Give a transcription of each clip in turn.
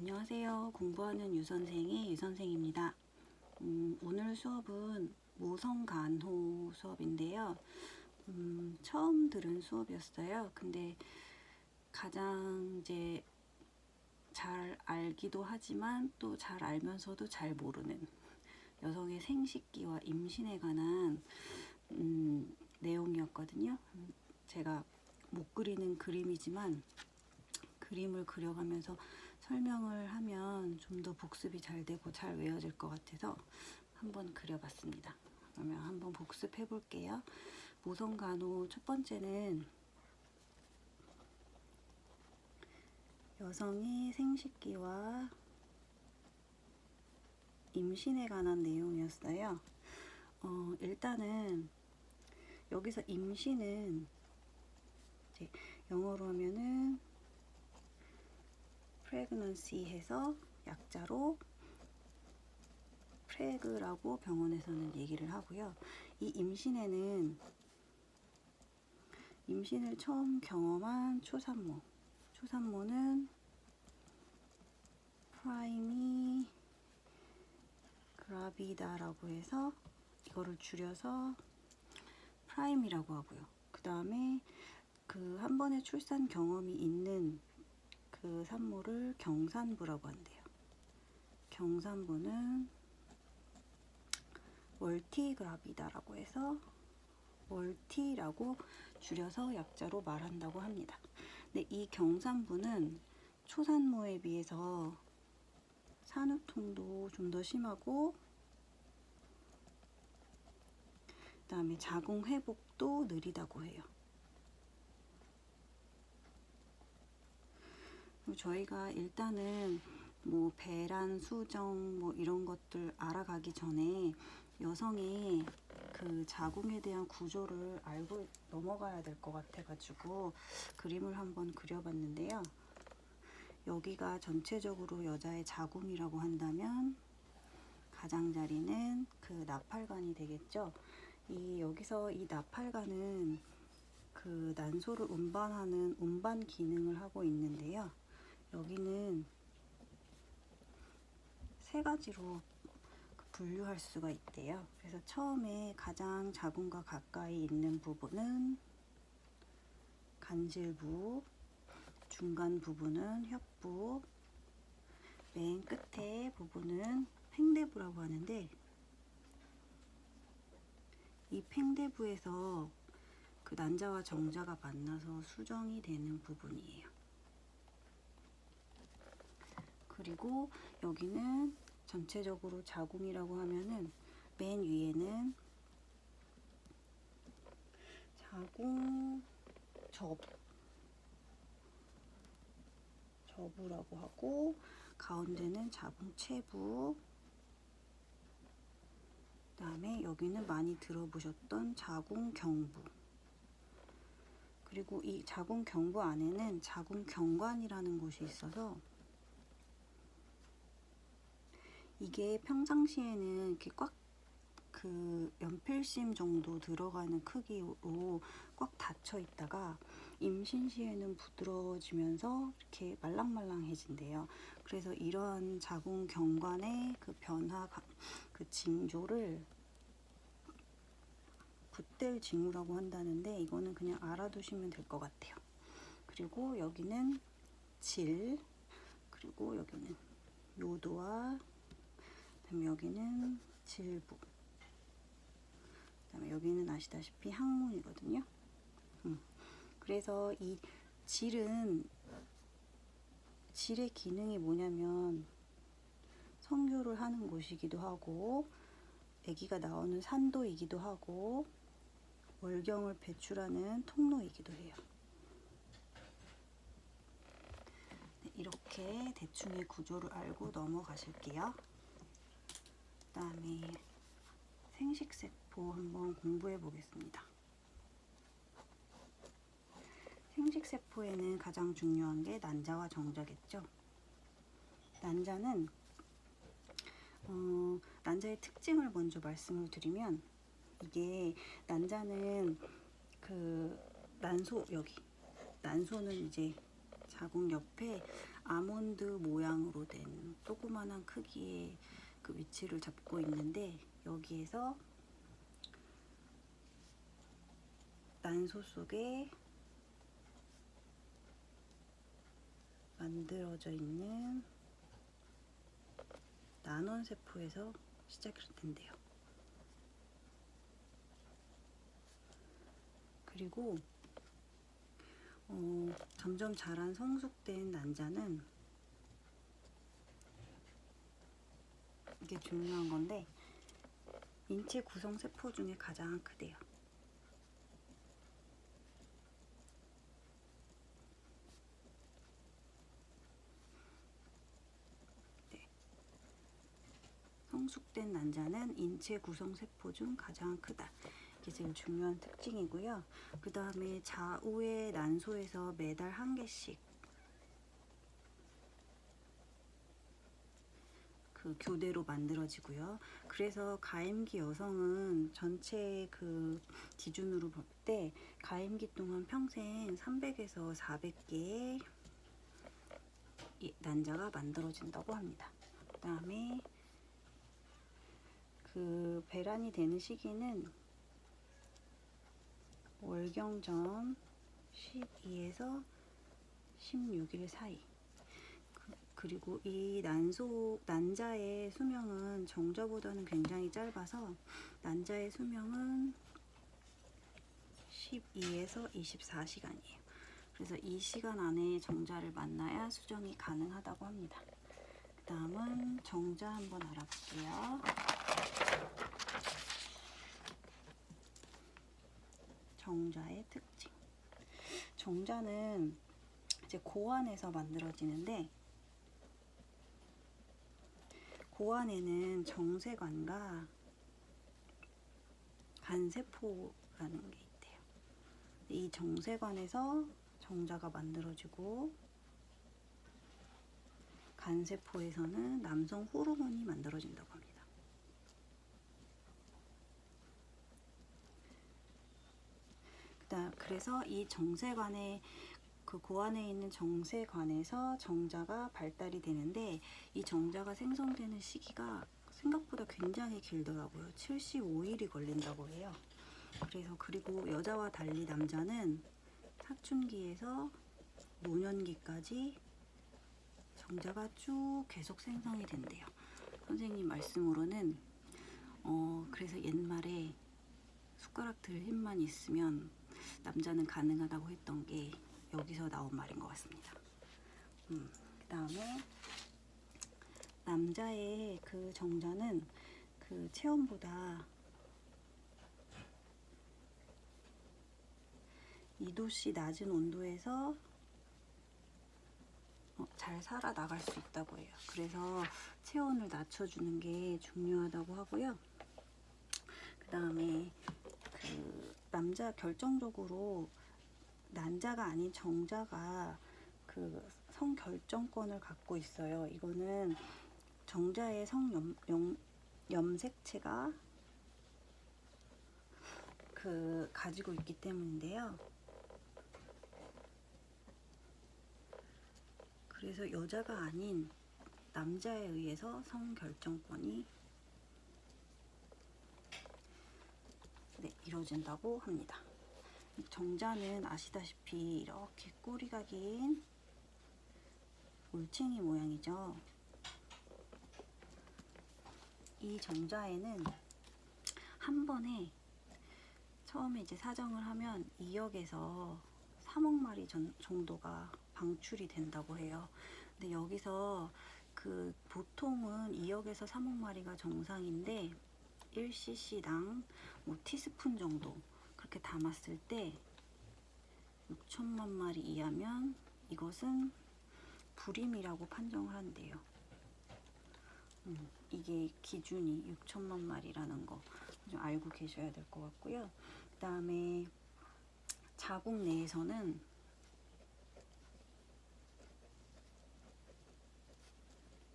안녕하세요. 공부하는 유선생의 유선생입니다. 음, 오늘 수업은 모성간호 수업인데요. 음, 처음 들은 수업이었어요. 근데 가장 이제 잘 알기도 하지만 또 잘 알면서도 잘 모르는 여성의 생식기와 임신에 관한 음, 내용이었거든요. 음, 제가 못 그리는 그림이지만 그림을 그려가면서 설명을 하면 좀 더 복습이 잘 되고 잘 외워질 것 같아서 한번 그려봤습니다. 그러면 한번 복습해 볼게요. 모성 간호 첫 번째는 여성의 생식기와 임신에 관한 내용이었어요. 어, 일단은 여기서 임신은 영어로 하면은 pregnancy 해서 약자로 프레그라고 병원에서는 얘기를 하고요. 이 임신에는 임신을 처음 경험한 초산모, 초산모는 프라이미 그라비다라고 해서 이거를 줄여서 프라임이라고 하고요. 그 다음에 그 한 번의 출산 경험이 있는 그 산모를 경산부라고 한대요. 경산부는 월티그라비다라고 해서 월티라고 줄여서 약자로 말한다고 합니다. 근데 이 경산부는 초산모에 비해서 산후통도 좀 더 심하고 그다음에 자궁 회복도 느리다고 해요. 그리고 저희가 일단은 뭐 배란 수정 뭐 이런 것들 알아가기 전에 여성의 그 자궁에 대한 구조를 알고 넘어가야 될 것 같아가지고 그림을 한번 그려봤는데요. 여기가 전체적으로 여자의 자궁이라고 한다면 가장자리는 그 나팔관이 되겠죠. 이 여기서 이 나팔관은 그 난소를 운반하는 운반 기능을 하고 있는데요. 여기는 세 가지로 그 분류할 수가 있대요. 그래서 처음에 가장 자궁과 가까이 있는 부분은 간질부, 중간 부분은 협부, 맨 끝에 부분은 팽대부라고 하는데 이 팽대부에서 그 난자와 정자가 만나서 수정이 되는 부분이에요. 그리고 여기는 전체적으로 자궁이라고 하면은 맨 위에는 자궁 접 저부라고 하고 가운데는 자궁 체부. 그 다음에 여기는 많이 들어보셨던 자궁 경부. 그리고 이 자궁 경부 안에는 자궁 경관이라는 곳이 있어서 이게 평상시에는 이렇게 꽉 그 연필심 정도 들어가는 크기로 꽉 닫혀 있다가 임신 시에는 부드러워지면서 이렇게 말랑말랑해진대요. 그래서 이러한 자궁 경관의 그 변화, 그 징조를 붓댈 징후라고 한다는데 이거는 그냥 알아두시면 될 것 같아요. 그리고 여기는 질, 그리고 여기는 요도와 그다음에 여기는 질부. 그다음에 여기는 아시다시피 항문이거든요. 음. 그래서 이 질은 질의 기능이 뭐냐면 성교를 하는 곳이기도 하고 아기가 나오는 산도이기도 하고 월경을 배출하는 통로이기도 해요. 네, 이렇게 대충의 구조를 알고 넘어가실게요. 그다음에 생식세포 한번 공부해 보겠습니다. 생식세포에는 가장 중요한 게 난자와 정자겠죠. 난자는 어, 난자의 특징을 먼저 말씀을 드리면 이게 난자는 그 난소 여기 난소는 이제 자궁 옆에 아몬드 모양으로 된 조그만한 크기의 그 위치를 잡고 있는데 여기에서 난소 속에 만들어져 있는 난원 세포에서 시작이 된대요. 그리고 어, 점점 자란 성숙된 난자는 이게 중요한 건데 인체 구성 세포 중에 가장 크대요. 네. 성숙된 난자는 인체 구성 세포 중 가장 크다. 이게 제일 중요한 특징이고요. 그 다음에 좌우의 난소에서 매달 한 개씩 그 교대로 만들어지고요. 그래서 가임기 여성은 전체 그 기준으로 볼 때 가임기 동안 평생 300에서 400개의 난자가 만들어진다고 합니다. 그 다음에 그 배란이 되는 시기는 월경전 12에서 16일 사이. 그- 그리고 이 난소 난자의 수명은 정자보다는 굉장히 짧아서 난자의 수명은 12에서 24시간이에요. 그래서 이 시간 안에 정자를 만나야 수정이 가능하다고 합니다. 그 다음은 정자 한번 알아볼게요. 정자의 특징. 정자는 이제 고안에서 만들어지는데 고안에는 정세관과 간세포라는 게 있대요. 이 정세관에서 정자가 만들어지고 간세포에서는 남성 호르몬이 만들어진다고 합니다. 그래서 이 정세관에 그 고안에 있는 정세관에서 정자가 발달이 되는데 이 정자가 생성되는 시기가 생각보다 굉장히 길더라고요. 75일이 걸린다고 해요. 그래서 그리고 여자와 달리 남자는 사춘기에서 노년기까지 정자가 쭉 계속 생성이 된대요. 선생님 말씀으로는 어 그래서 옛말에 숟가락 들 힘만 있으면 남자는 가능하다고 했던 게 여기서 나온 말인 것 같습니다. 음, 그 다음에 남자의 그 정자는 그 체온보다 2도씨 낮은 온도에서 어, 잘 살아나갈 수 있다고 해요. 그래서 체온을 낮춰주는 게 중요하다고 하고요. 그 다음에 그 남자 결정적으로 난자가 아닌 정자가 그 성결정권을 갖고 있어요. 이거는 정자의 성염 염, 염색체가 그 가지고 있기 때문인데요. 그래서 여자가 아닌 남자에 의해서 성결정권이 네, 이루어진다고 합니다. 정자는 아시다시피 이렇게 꼬리가 긴 올챙이 모양이죠. 이 정자에는 한 번에 처음에 이제 사정을 하면 2억에서 3억 마리 전- 정도가 방출이 된다고 해요. 근데 여기서 그 보통은 2억에서 3억 마리가 정상인데 1cc당 뭐 티스푼 정도 그렇게 담았을 때 6천만 마리 이하면 이것은 불임이라고 판정을 한대요. 음, 이게 기준이 6천만 마리라는 거 좀 알고 계셔야 될 것 같고요. 그 다음에 자국 내에서는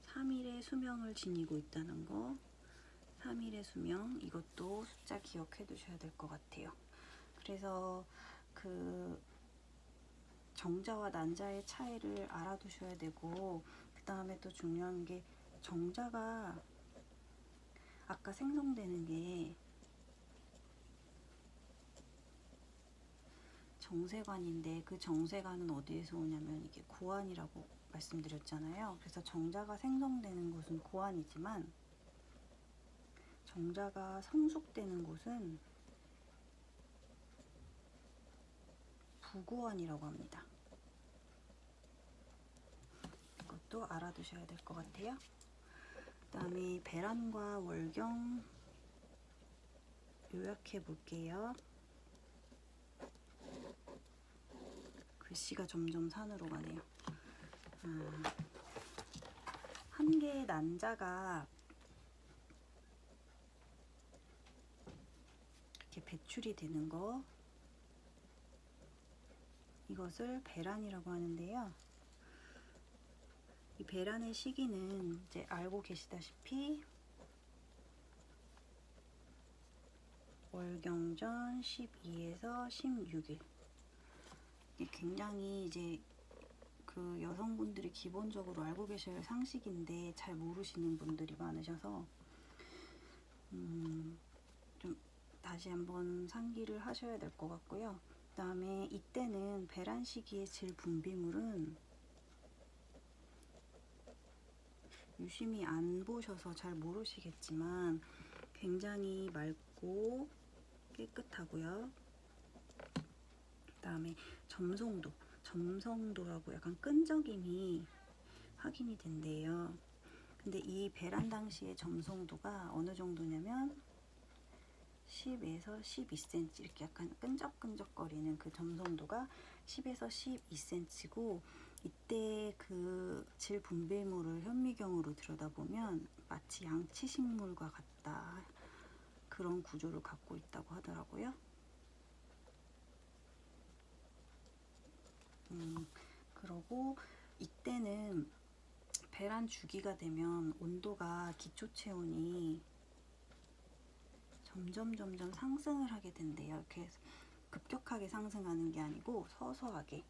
삼일의 수명을 지니고 있다는 거 3일의 수명 이것도 숫자 기억해 두셔야 될 것 같아요. 그래서 그 정자와 난자의 차이를 알아두셔야 되고 그 다음에 또 중요한 게 정자가 아까 생성되는 게 정세관인데 그 정세관은 어디에서 오냐면 이게 고안이라고 말씀드렸잖아요. 그래서 정자가 생성되는 곳은 고안이지만 정자가 성숙되는 곳은 부고안이라고 합니다. 이것도 알아두셔야 될 것 같아요. 그 다음에 배란과 월경 요약해 볼게요. 글씨가 점점 산으로 가네요. 아, 한 개의 난자가 이렇게 배출이 되는 거 이것을 배란이라고 하는데요. 이 배란의 시기는 이제 알고 계시다시피 월경전 12에서 16일. 이게 굉장히 이제 그 여성분들이 기본적으로 알고 할 상식인데 잘 모르시는 분들이 많으셔서 음, 좀 다시 한번 상기를 하셔야 될 것 같고요. 그 다음에 이때는 배란 시기의 질 분비물은 유심히 안 보셔서 잘 모르시겠지만 굉장히 맑고 깨끗하고요. 그 다음에 점성도, 점성도라고 약간 끈적임이 확인이 된대요. 근데 이 배란 당시의 점성도가 어느 정도냐면 10에서 12cm 이렇게 약간 끈적끈적거리는 그 점성도가 10에서 12cm고 이때 그 질 분비물을 현미경으로 들여다보면 마치 양치식물과 같다 그런 구조를 갖고 있다고 하더라고요. 음, 그러고 이때는 배란 주기가 되면 온도가 기초 체온이 점점 점점 상승을 하게 된대요. 이렇게 급격하게 상승하는 게 아니고 서서하게.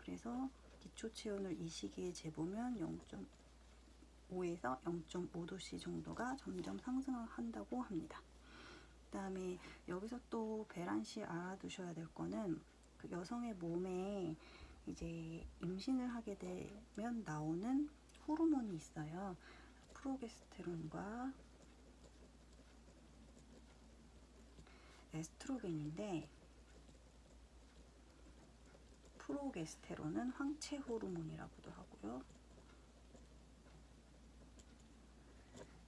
그래서 기초 체온을 이 시기에 재보면 0.5에서 0.5도씨 정도가 점점 상승한다고 합니다. 그 다음에 여기서 또씨 알아두셔야 될 거는 그 여성의 몸에 이제 임신을 하게 되면 나오는 호르몬이 있어요. 프로게스테론과 에스트로겐인데 프로게스테론은 황체 호르몬이라고도 하고요.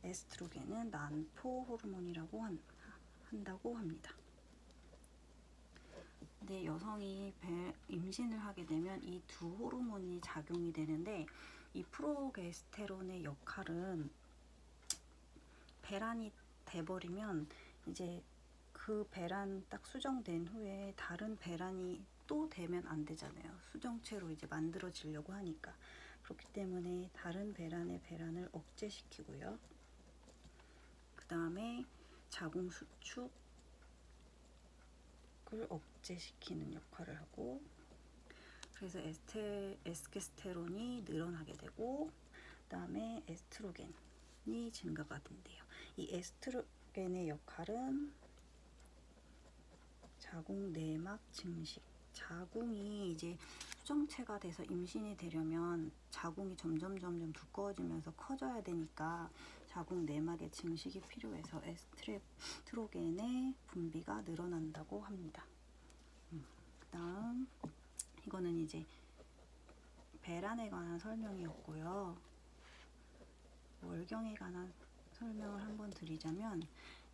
에스트로겐은 난포 호르몬이라고 한, 한다고 합니다. 근데 여성이 배, 임신을 하게 되면 이 두 호르몬이 작용이 되는데 이 프로게스테론의 역할은 배란이 돼버리면 이제 그 배란 딱 수정된 후에 다른 배란이 또 되면 안 되잖아요. 수정체로 이제 만들어지려고 하니까. 그렇기 때문에 다른 배란의 배란을 억제시키고요. 그 다음에 자궁 수축을 억제시키는 역할을 하고 그래서 에스테, 에스케스테론이 늘어나게 되고 그 다음에 에스트로겐이 증가가 된대요. 이 에스트로겐의 역할은 자궁 내막 증식. 자궁이 이제 수정체가 돼서 임신이 되려면 자궁이 점점 점점 두꺼워지면서 커져야 되니까 자궁 내막의 증식이 필요해서 에스트로겐의 분비가 늘어난다고 합니다. 음, 그다음 이거는 이제 배란에 관한 설명이었고요. 월경에 관한 설명을 한번 드리자면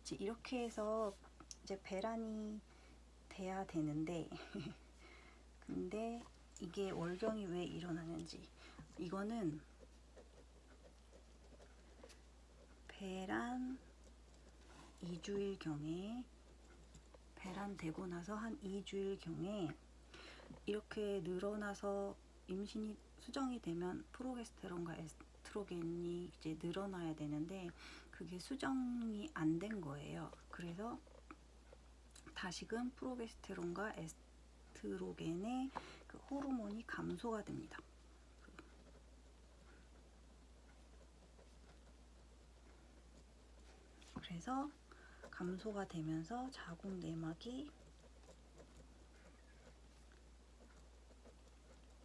이제 이렇게 해서 이제 배란이 돼야 되는데 근데 이게 월경이 왜 일어나는지 이거는 배란 2주일 경에 배란 되고 나서 한 2주일 경에 이렇게 늘어나서 임신이 수정이 되면 프로게스테론과 에스트로겐이 이제 늘어나야 되는데 그게 수정이 안 된 거예요. 그래서 다시금 프로게스테론과 에스트로겐의 그 호르몬이 감소가 됩니다. 그래서 감소가 되면서 자궁 내막이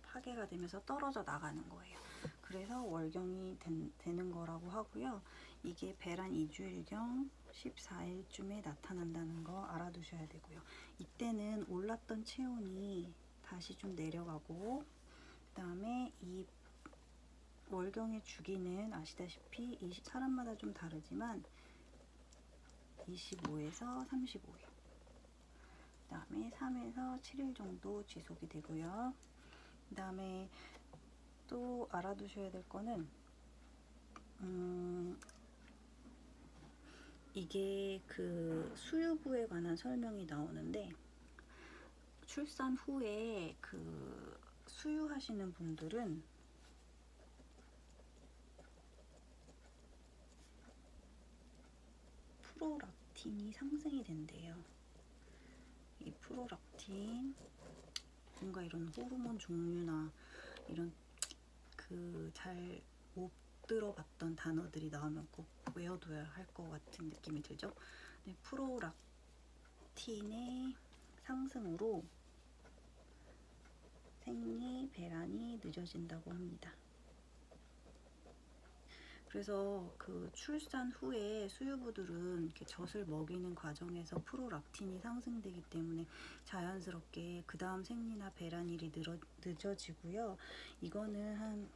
파괴가 되면서 떨어져 나가는 거예요. 그래서 월경이 된- 되는 거라고 하고요. 이게 배란 2주일경 14일쯤에 나타난다는 거 알아두셔야 되고요. 이때는 올랐던 체온이 다시 좀 내려가고 그 다음에 이 월경의 주기는 아시다시피 이 사람마다 좀 다르지만 25에서 35일 그 다음에 3에서 7일 정도 지속이 되고요. 그 다음에 또 알아두셔야 될 거는 음, 이게 그 수유부에 관한 설명이 나오는데 출산 후에 그 수유하시는 분들은 프로락틴이 상승이 된대요. 이 프로락틴 뭔가 이런 호르몬 종류나 이런 그잘못 들어봤던 단어들이 나오면 꼭 외워둬야 할 것 같은 느낌이 들죠. 네, 프로락틴의 상승으로 생리 배란이 늦어진다고 합니다. 그래서 그 출산 후에 수유부들은 이렇게 젖을 먹이는 과정에서 프로락틴이 상승되기 때문에 자연스럽게 그 다음 생리나 배란일이 늘어, 늦어지고요. 이거는 한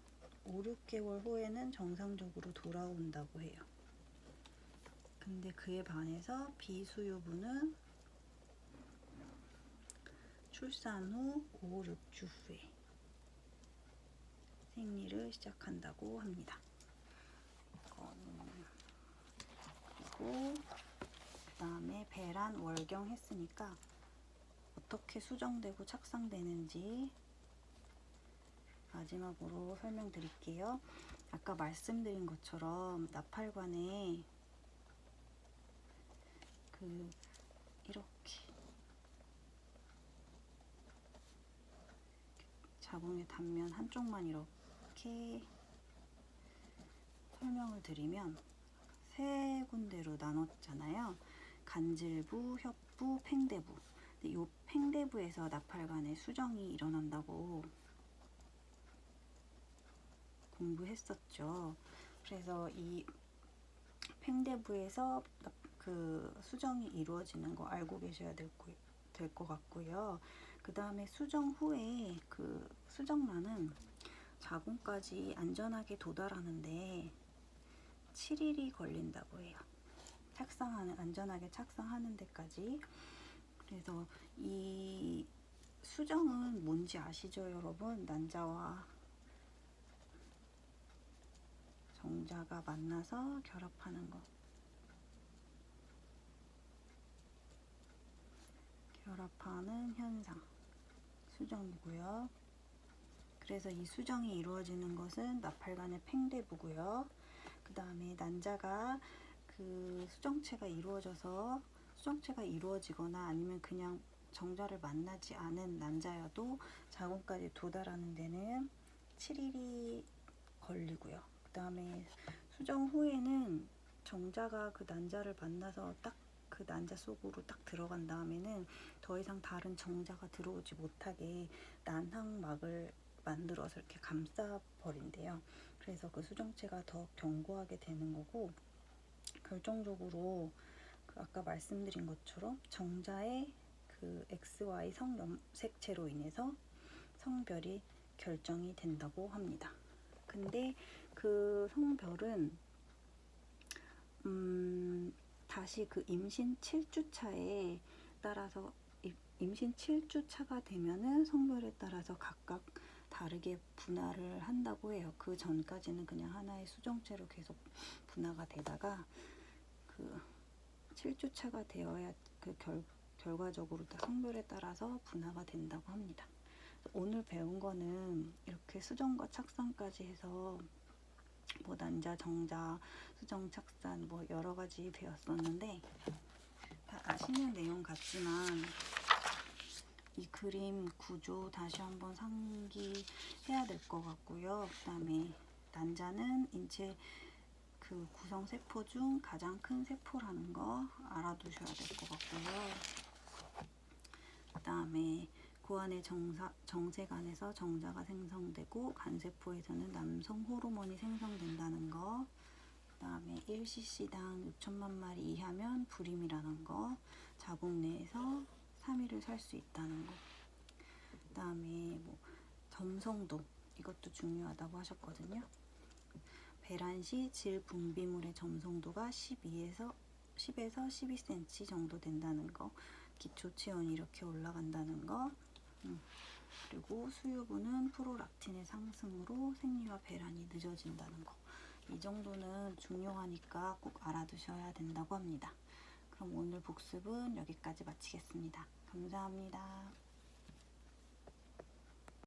5, 6개월 후에는 정상적으로 돌아온다고 해요. 근데 그에 반해서 비수유부는 출산 후 5, 6주 후에 생리를 시작한다고 합니다. 그리고 그 다음에 배란 월경 했으니까 어떻게 수정되고 착상되는지 마지막으로 설명드릴게요. 아까 말씀드린 것처럼 나팔관에 그 이렇게 자궁의 단면 한쪽만 이렇게 설명을 드리면 세 군데로 나눴잖아요. 간질부, 협부, 팽대부. 이 팽대부에서 나팔관에 수정이 일어난다고 공부했었죠. 그래서 이 팽대부에서 그 수정이 이루어지는 거 알고 계셔야 될 것 같고요. 그 다음에 수정 후에 그 수정란은 자궁까지 안전하게 도달하는데 7일이 걸린다고 해요. 착상하는 안전하게 착상하는 데까지. 그래서 이 수정은 뭔지 아시죠, 여러분? 난자와 정자가 만나서 결합하는 거. 결합하는 현상. 수정이고요. 그래서 이 수정이 이루어지는 것은 나팔관의 팽대부고요. 그 다음에 난자가 그 수정체가 이루어져서 수정체가 이루어지거나 아니면 그냥 정자를 만나지 않은 난자여도 자궁까지 도달하는 데는 7일이 걸리고요. 그 다음에 수정 후에는 정자가 그 난자를 만나서 딱 그 난자 속으로 딱 들어간 다음에는 더 이상 다른 정자가 들어오지 못하게 난항막을 만들어서 이렇게 감싸 버린대요. 그래서 그 수정체가 더 견고하게 되는 거고 결정적으로 그 아까 말씀드린 것처럼 정자의 그 XY 성 염색체로 인해서 성별이 결정이 된다고 합니다. 근데 그 성별은 음 다시 그 임신 7주 차에 따라서 임신 7주 차가 되면은 성별에 따라서 각각 다르게 분화를 한다고 해요. 그 전까지는 그냥 하나의 수정체로 계속 분화가 되다가 그 7주 차가 되어야 그 결, 결과적으로 다 성별에 따라서 분화가 된다고 합니다. 오늘 배운 거는 이렇게 수정과 착상까지 해서 뭐 난자, 정자, 수정, 착산 뭐 여러 가지 배웠었는데 다 아시는 내용 같지만 이 그림 구조 다시 한번 상기해야 될 것 같고요. 그 다음에 난자는 인체 그 구성 세포 중 가장 큰 세포라는 거 알아두셔야 될 것 같고요. 그 다음에 고안의 정사, 정세간에서 정자가 생성되고 간세포에서는 남성 호르몬이 생성된다는 거. 그 다음에 1cc당 6천만 마리 이하면 불임이라는 거. 자궁 내에서 3일을 살 수 있다는 거. 그 다음에 뭐 점성도 이것도 중요하다고 하셨거든요. 배란 시 질 분비물의 점성도가 12에서 10에서 12cm 정도 된다는 거. 기초 체온이 이렇게 올라간다는 거. 음, 그리고 수유부는 프로락틴의 상승으로 생리와 배란이 늦어진다는 거. 이 정도는 중요하니까 꼭 알아두셔야 된다고 합니다. 그럼 오늘 복습은 여기까지 마치겠습니다. 감사합니다.